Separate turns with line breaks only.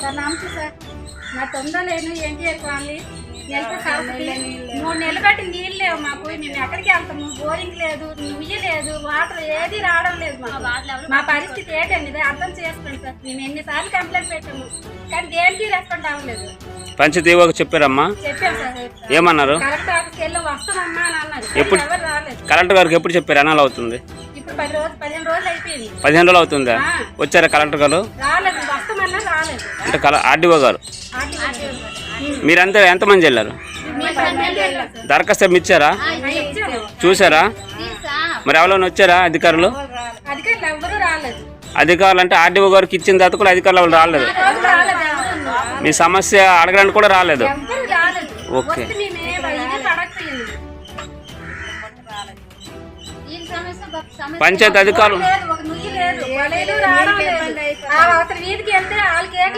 Sir నమస్తే sir నా తొందర కాలనీ నెలకు సరస్వతి మూడు నెలలు బట్టి నీళ్ళు లేవు మాకు. మేము ఎక్కడికి వెళ్తాము? బోరింగ్ లేదు నుయ్యి లేదు వాటర్ ఏది రావడం లేదు మాకు. మా పరిస్థితి ఏంటండి? ఇది అర్థం చేసుకోండి సార్. మేము ఎన్నిసార్లు కంప్లైంట్ పెట్టాము. కానీ దేనికి రెస్పాండ్ అవ్వలేదు.
పంచదీవకు చెప్పారమ్మా? ఏమన్నారు? ఎప్పుడు? కలెక్టర్ గారికి ఎప్పుడు చెప్పారు? ఎన్నాళ్ళు అవుతుంది?
ఇప్పుడు పది రోజులు పదిహేను రోజులు అయిపోయింది.
పదిహేను రోజులు అవుతుందా. వచ్చారా కలెక్టర్ గారు? అంటే కల ఆర్డీఓ గారు మీరంతా ఎంతమంది వెళ్ళారు? దరఖాస్తు ఇచ్చారా? చూసారా మరి ఎవరైనా వచ్చారా అధికారులు?
అధికారులు
అంటే ఆర్డీఓ గారికి ఇచ్చిన తర్వాత కూడా అధికారులు ఎవరు రాలేదు. మీ సమస్య అడగడానికి కూడా రాలేదు. ఓకే. పంచాయతీ అధికారులు
నుయ్యి లేదు. కొలేలు రావడం లేదు. ఆ అవతల వీధికి వెళ్తే వాళ్ళకి ఏం